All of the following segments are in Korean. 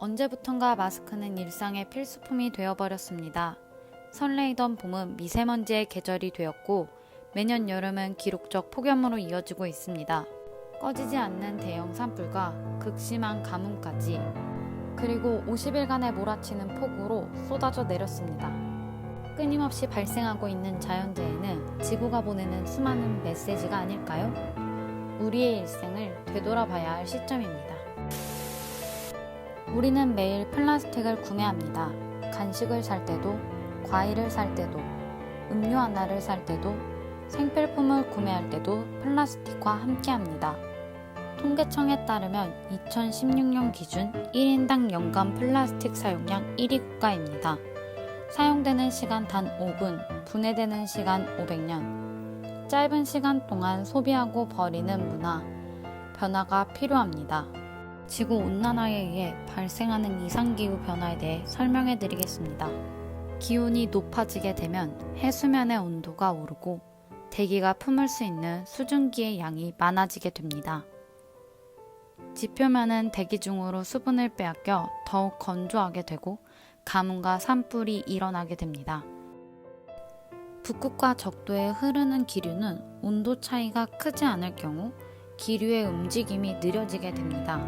언제부턴가 마스크는 일상의 필수품이 되어버렸습니다. 설레이던 봄은 미세먼지의 계절이 되었고 매년 여름은 기록적 폭염으로 이어지고 있습니다. 꺼지지 않는 대형 산불과 극심한 가뭄까지 그리고 50일간의 몰아치는 폭우로 쏟아져 내렸습니다. 끊임없이 발생하고 있는 자연재해는 지구가 보내는 수많은 메시지가 아닐까요? 우리의 일생을 되돌아봐야 할 시점입니다. 우리는 매일 플라스틱을 구매합니다. 간식을 살 때도, 과일을 살 때도, 음료 하나를 살 때도, 생필품을 구매할 때도 플라스틱과 함께 합니다. 통계청에 따르면 2016년 기준 1인당 연간 플라스틱 사용량 1위 국가입니다. 사용되는 시간 단 5분, 분해되는 시간 500년. 짧은 시간 동안 소비하고 버리는 문화, 변화가 필요합니다. 지구 온난화에 의해 발생하는 이상기후 변화에 대해 설명해 드리겠습니다. 기온이 높아지게 되면 해수면의 온도가 오르고 대기가 품을 수 있는 수증기의 양이 많아지게 됩니다. 지표면은 대기 중으로 수분을 빼앗겨 더욱 건조하게 되고 가뭄과 산불이 일어나게 됩니다. 북극과 적도에 흐르는 기류는 온도 차이가 크지 않을 경우 기류의 움직임이 느려지게 됩니다.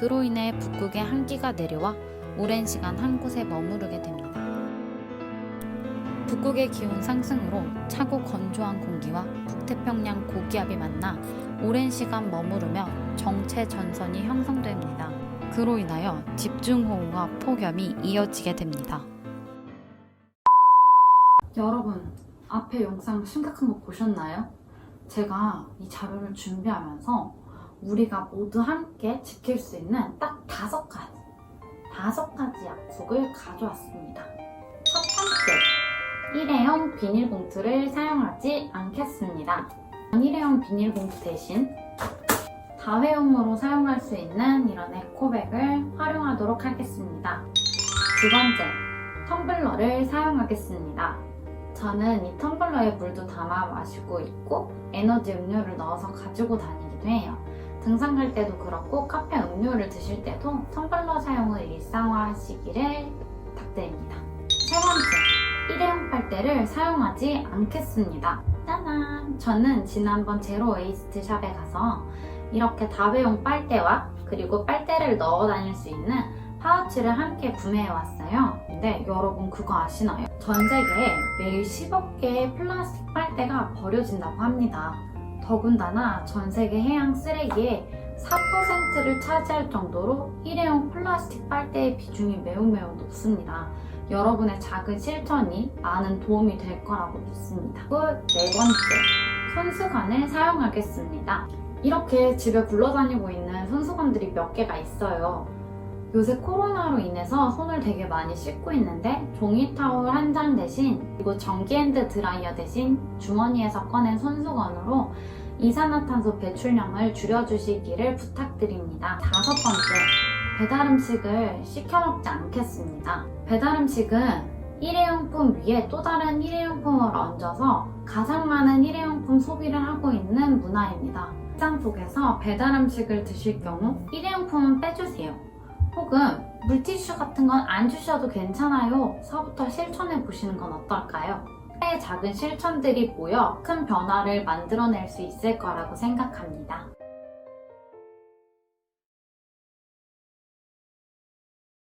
그로 인해 북극의 한기가 내려와 오랜 시간 한 곳에 머무르게 됩니다. 북극의 기온 상승으로 차고 건조한 공기와 북태평양 고기압이 만나 오랜 시간 머무르며 정체 전선이 형성됩니다. 그로 인하여 집중호우와 폭염이 이어지게 됩니다. 여러분, 앞에 영상 심각한 거 보셨나요? 제가 이 자료를 준비하면서 우리가 모두 함께 지킬 수 있는 딱 다섯 가지, 다섯 가지 약속을 가져왔습니다. 첫 번째, 일회용 비닐봉투를 사용하지 않겠습니다. 일회용 비닐봉투 대신 다회용으로 사용할 수 있는 이런 에코백을 활용하도록 하겠습니다. 두 번째, 텀블러를 사용하겠습니다. 저는 이 텀블러에 물도 담아 마시고 있고 에너지 음료를 넣어서 가지고 다니기도 해요. 등산 갈 때도 그렇고 카페 음료를 드실 때도 텀블러 사용을 일상화하시기를 부탁드립니다. 세 번째, 일회용 빨대를 사용하지 않겠습니다. 짜잔! 저는 지난번 제로 웨이스트 샵에 가서 이렇게 다회용 빨대와 그리고 빨대를 넣어 다닐 수 있는 파우치를 함께 구매해 왔어요. 근데 여러분 그거 아시나요? 전 세계에 매일 10억 개의 플라스틱 빨대가 버려진다고 합니다. 더군다나 전 세계 해양 쓰레기의 4%를 차지할 정도로 일회용 플라스틱 빨대의 비중이 매우 매우 높습니다. 여러분의 작은 실천이 많은 도움이 될 거라고 믿습니다. 그리고 네 번째, 손수건을 사용하겠습니다. 이렇게 집에 굴러다니고 있는 손수건들이 몇 개가 있어요. 요새 코로나로 인해서 손을 되게 많이 씻고 있는데 종이 타올 한 장 대신 그리고 전기 핸드 드라이어 대신 주머니에서 꺼낸 손수건으로 이산화탄소 배출량을 줄여주시기를 부탁드립니다. 다섯 번째, 배달 음식을 시켜 먹지 않겠습니다. 배달 음식은 일회용품 위에 또 다른 일회용품을 얹어서 가장 많은 일회용품 소비를 하고 있는 문화입니다. 일상 속에서 배달 음식을 드실 경우 일회용품은 빼주세요. 혹은 물티슈 같은 건 안 주셔도 괜찮아요. 서부터 실천해 보시는 건 어떨까요? 작은 실천들이 모여 큰 변화를 만들어낼 수 있을 거라고 생각합니다.